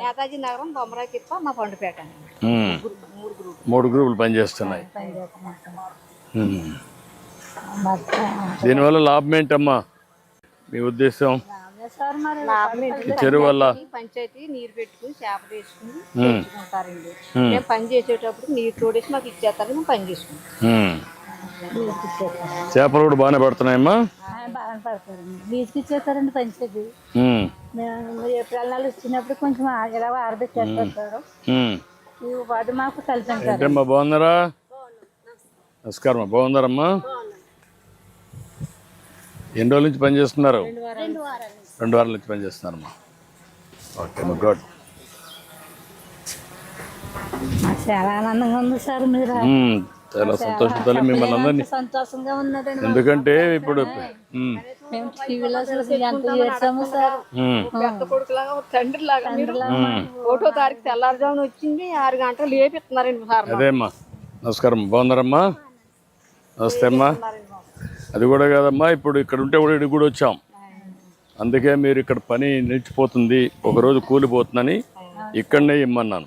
నేతాజీ నగరం బొమ్మరాయి తిప్ప మా పండుపేట. మూడు గ్రూప్ మూడు గ్రూపులు. పనిచేస్తున్నాయి. దీనివల్ల లాభం ఏంటమ్మా? మీ ఉద్దేశం? చెరువు వల్ల? పంచాయతీ నీరు పెట్టుకుని చేప వేసుకుని ఉమ్. మేము పని చేసేటప్పుడు నీరు తోడేసి మాకు ఇచ్చేస్తారు మేము పని చేసుకుంటాం. చేపలు కూడా బాగానే పడుతున్నాయమ్మా? బాగా పడతారండి. బీచ్కి ఇచ్చేసారండి పంచేది మేము నెల వచ్చినప్పుడు కొంచెం ఆ- ఇలా ఆరబెట్టేస్తారు సార్ ఉమ్. ఈ ఉపాధి మాకు ఏంటమ్మా బాగున్నారా? నమస్కారం బాగున్నారమ్మా? ఎన్ని రోజుల నుంచి పని చేస్తున్నారు రెండు వారాల. నుంచి పని చేస్తున్నారమ్మా ఓకే అమ్మా గుడ్. చాలా ఆనందంగా ఉంది సార్ మీరు. చాలా సంతోషంతో మిమ్మల్ని అందరినీ సంతోషంగా ఉన్నదండి ఎందుకంటే ఇప్పుడు ఉమ్. మేము. టీవీలో చూసి ఎంత ఏడ్చాము సార్. ఉమ్. పెద్ద కొడుకులాగా ఒక తండ్రి లాగా మీరు ఒకటో తారీఖు తెల్లారుజామున వచ్చింది ఆరు గంటలు లేపిస్తున్నారండి సార్ మాకు. అదే అమ్మా నమస్కారం. బాగున్నారమ్మా? నమస్తే అమ్మా. అది కూడా కాదమ్మా ఇప్పుడు ఇక్కడ ఉంటే కూడా ఇక్కడికి కూడా వచ్చాం. అందుకే మీరు ఇక్కడ పని నిలిచిపోతుంది ఒకరోజు కూలిపోతుందని ఇక్కడనే ఇమ్మన్నాను.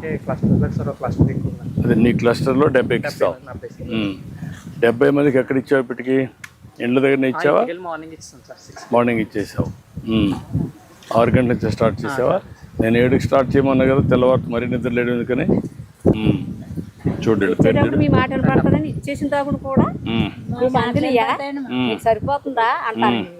అంటే క్లస్టర్ సార్ క్లస్టర్ ఎక్కువ. అదే నీ క్లస్టర్లో డెబ్బైకి ఇస్తావు డెబ్బై. డెబ్బై మందికి ఎక్కడ ఇచ్చావు ఇప్పటికి? ఇండ్ల దగ్గర ఇచ్చావా? మార్నింగ్ ఇస్తాను సార్ మార్నింగ్ ఇచ్చేసావు. ఆరు గంటల నుంచి స్టార్ట్ చేసావా? నేను ఏడుకి స్టార్ట్ చేయమన్నా కదా తెల్లవారు మరీ నిద్ర లేడు ఎందుకని. చూడండి మీ మాట వినపడుతుందని ఇచ్చేసిన కూడా. సరిపోతుందా అంటారండి మీరు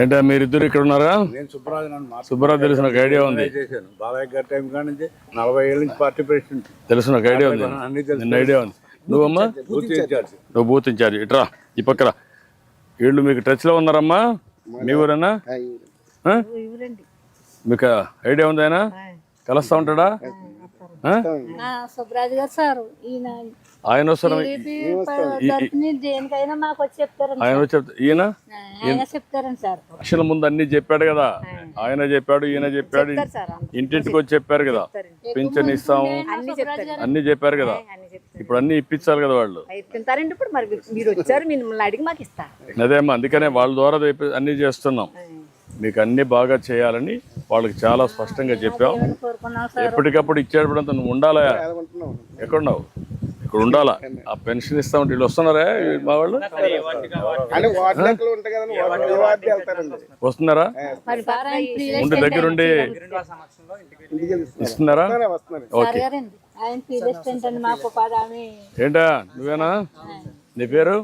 ఏంటా మీరిద్దరు ఇక్కడ ఉన్నారా? నేను సుబ్బరాజు సుబ్బారావు తెలిసిన నాకు ఐడియా ఉంది. చేశాను. బాలయ్య గారి టైం కాడి నుంచి నలభై ఏళ్ళ నుంచి పార్టీ ప్రెసిడెంట్ తెలుసు నాకు ఐడియా ఉంది. అన్ని తెలుసు. నిన్న ఐడియా ఉంది. నువ్వమ్మా బూత్ ఇన్ఛార్జ్. నువ్వు బూత్ ఇన్ఛార్జ్. ఇట్రా ఈ పక్కన వీళ్ళు మీకు టచ్లో ఉన్నారమ్మా? మీ ఊరేనా? మీకు ఐడియా ఉంది ఆయన? కలుస్తా ఉంటాడా? సుబ్బరాజు గారు సార్ ఈయన ఆయన వస్తారా దేనికైనా మాకు వచ్చి ఆయన ఈయన? ఆయన చెప్తారండి సార్. లక్షల ముందు అన్ని చెప్పాడు కదా. ఆయన చెప్పాడు ఈయన చెప్పాడు. ఇంటింటికి వచ్చి చెప్పారు కదా. పింఛన్ ఇస్తాము. అన్ని చెప్పారు కదా. అన్ని చెప్తారు. ఇప్పుడు అన్ని ఇప్పించాలి కదా వాళ్ళు. ఇప్పుడు మరి మీరు వచ్చారు మిమ్మల్ని అడిగి మాకు ఇస్తారు అదేమ్మా అందుకనే వాళ్ళ ద్వారా అన్ని చేస్తున్నాం. మీకు అన్ని బాగా చేయాలని వాళ్ళకి చాలా స్పష్టంగా చెప్పాం. ఎప్పటికప్పుడు ఇచ్చేటప్పుడంతా నువ్వు ఉండాలా? ఎక్కడున్నావు? ఇక్కడ ఉండాలా? ఆ పెన్షన్ ఇస్తా ఉంటే వీళ్ళు వస్తున్నారా? మా వాళ్ళు? వస్తున్నారా? ఉండి దగ్గరుండి ఇస్తున్నారా? హామీ ఏంటా? నువ్వేనా? నీ పేరు?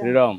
శ్రీరామ్.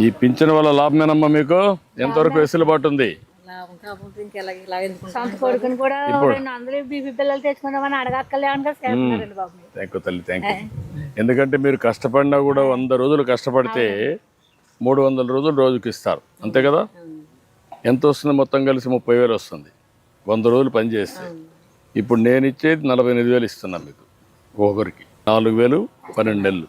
ఈ పింఛన్ వల్ల లాభమేనమ్మా మీకు? ఎంతవరకు వెసులుబాటు ఉంది. థ్యాంక్ యూ తల్లి థ్యాంక్ యూ ఎందుకంటే మీరు కష్టపడినా కూడా వంద రోజులు కష్టపడితే మూడు వందల రోజులు రోజుకి ఇస్తారు. అంతే కదా? ఎంత వస్తుంది మొత్తం కలిసి? ముప్పై వేలు వస్తుంది. వంద రోజులు పని చేస్తే. ఇప్పుడు నేను ఇచ్చేది నలభై ఎనిమిది వేలు ఇస్తున్నాను మీకు. ఒక్కొక్కరికి నాలుగు వేలు పన్నెండు నెలలు.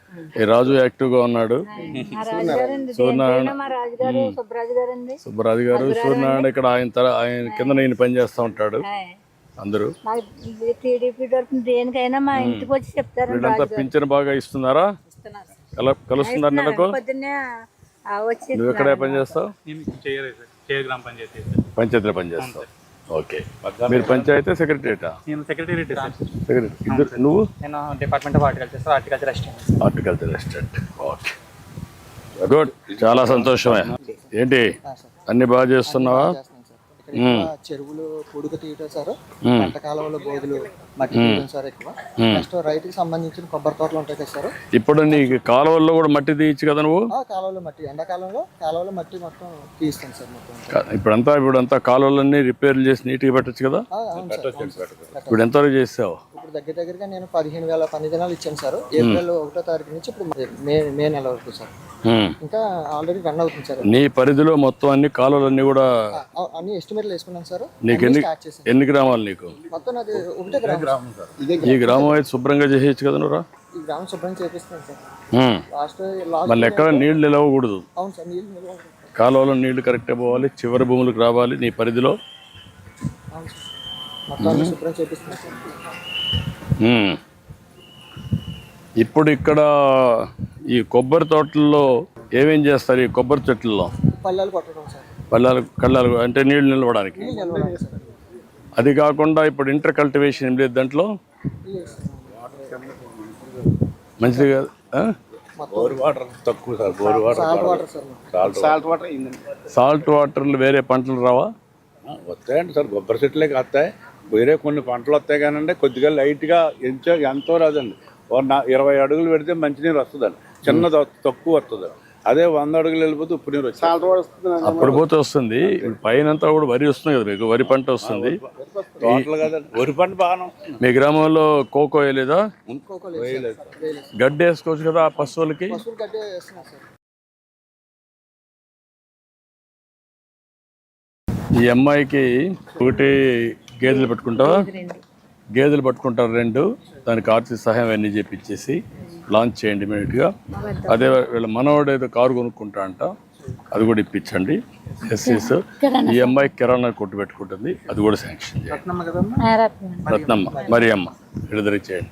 ఈ రాజు ఉన్నాడు. రాజుగారండి దేనికైనా మా రాజుగారు సుబ్బరాజు గారు సూర్యనారాయణ ఇక్కడ ఆయన తర ఆయన కింద నేను పని చేస్తూ ఉంటాడు. అందరూ. మాకు టీడీపీ తరఫున దేనికైనా మా ఇంటికి వచ్చి చెప్తారండి వీళ్ళంతా పింఛన్ బాగా ఇస్తున్నారా? కల కలుస్తున్నారు నెలకు నువ్వు ఎక్కడే పని చేస్తావు? పంచాయతీలో పని చేస్తావు. ఓకే. మీరు పంచాయతీ సెక్రటరీటా? నేను సెక్రటరీ. సెక్రటరీ ఇద్దరు నువ్వు? నేను department of horticulture horticulture assistant. Horticulture restaurant okay. Good. చాలా సంతోషమే. ఏంటి? అన్ని బాగా చేస్తున్నావా? ఎక్కువ చెరువులు పొడుగు తీయటం సార్. పంట కాలంలో బోధులు మట్టి తీయడం సార్ ఎక్కువ. నెక్స్ట్ రైతుకి సంబంధించిన కొబ్బరి తోటలు ఉంటాయి కదా సార్. ఇప్పుడు నీకు కాలువల్లో కూడా మట్టి తీయచ్చు కదా నువ్వు? ఆ కాలువలో మట్టి. ఎండాకాలంలో కాలువలో మట్టి మొత్తం తీస్తాం సార్ మొత్తం. ఇప్పుడంతా ఇప్పుడంతా కాలువలన్నీ రిపేర్లు చేసి నీట్గా పెట్టచ్చు కదా. ఇప్పుడు ఎంతవరకు చేసావు ఇప్పుడు దగ్గర దగ్గరగా నేను పదిహేను వేల పని దినాలు ఇచ్చాను సార్. ఏప్రిల్ ఒకటో తారీఖు నుంచి ఇప్పుడు మే మే నెల వరకు సార్. ఇంకా ఆల్రెడీ రన్ అవుతుంది సార్. నీ పరిధిలో మొత్తం అన్ని కాలువలన్నీ కూడా అన్ని ఎస్టిమేట్లు వేసుకున్నాను సార్. నీకు ఎన్ని ఎన్ని గ్రామాలు నీకు? మొత్తం అది ఒకటే గ్రామం సార్. ఇదే ఈ గ్రామం. అయితే శుభ్రంగా చేసేయచ్చు కదా నువ్వురా ఈ గ్రామం శుభ్రం చేపిస్తున్నాను సార్. హ్మ్. లాస్ట్ మళ్ళీ ఎక్కడ నీళ్ళు నిలవకూడదు. అవును సార్ నీళ్ళు. కాలువలో నీళ్ళు కరెక్ట్గా పోవాలి చివరి భూములకు రావాలి నీ పరిధిలో. అవును సార్. మొత్తం శుభ్రం చేపిస్తున్నాను సార్. ఇప్పుడు ఇక్కడ ఈ కొబ్బరి తోటల్లో ఏమేం చేస్తారు ఈ కొబ్బరి చెట్లలో? పల్లెలు కొట్టడం సార్. పల్లాలు కళ్ళాలు అంటే నీళ్ళు నిలవడానికి? నీళ్ళు నిల్వ సార్. అది కాకుండా ఇప్పుడు ఇంటర్ కల్టివేషన్ ఏం లేదు దాంట్లో. మంచిది కాదు ఆ? బోర్ వాటర్ తక్కువ sir bore water salt water. Salt వాటర్లు వేరే పంటలు రావా? వస్తాయండి సార్ కొబ్బరి చెట్లే వస్తాయి వేరే కొన్ని పంటలు వస్తాయి కానండి కొద్దిగా లైట్గా ఎంచో ఎంతో రాదండి. ఇరవై అడుగులు పెడితే మంచినీరు వస్తుందండి. చిన్నది తక్కువ వస్తుంది. అదే వంద అడుగులు వెళ్ళిపోతే ఉప్పు నీరు వస్తుంది అప్పుడు పోతే వస్తుంది. పైన కూడా వరి వస్తుంది కదా మీకు వరి పంట వస్తుంది. తోటలు కదండి వరి పంట వస్తుంది. మీ గ్రామంలో కోకో వేయలేదా. గడ్డి వేసుకోవచ్చు కదా ఆ పశువులకి? ఈ అమ్మాయికి ఒకటి గేదెలు పెట్టుకుంటావా? గేదెలు పట్టుకుంటారు రెండు. దానికి ఆర్థిక సహాయం అన్నీ చేపించేసి లాంచ్ చేయండి ఇమీడియట్గా. అదే వీళ్ళ మనవాడు ఏదో కారు కొనుక్కుంటా అంట. అది కూడా ఇప్పించండి. ఎస్సీస్ ఈ అమ్మాయి కిరాణా కొట్టు పెట్టుకుంటుంది. అది కూడా శాంక్షన్ చేయండి. రత్నమ్మ మరి అమ్మ విడుదల చేయండి.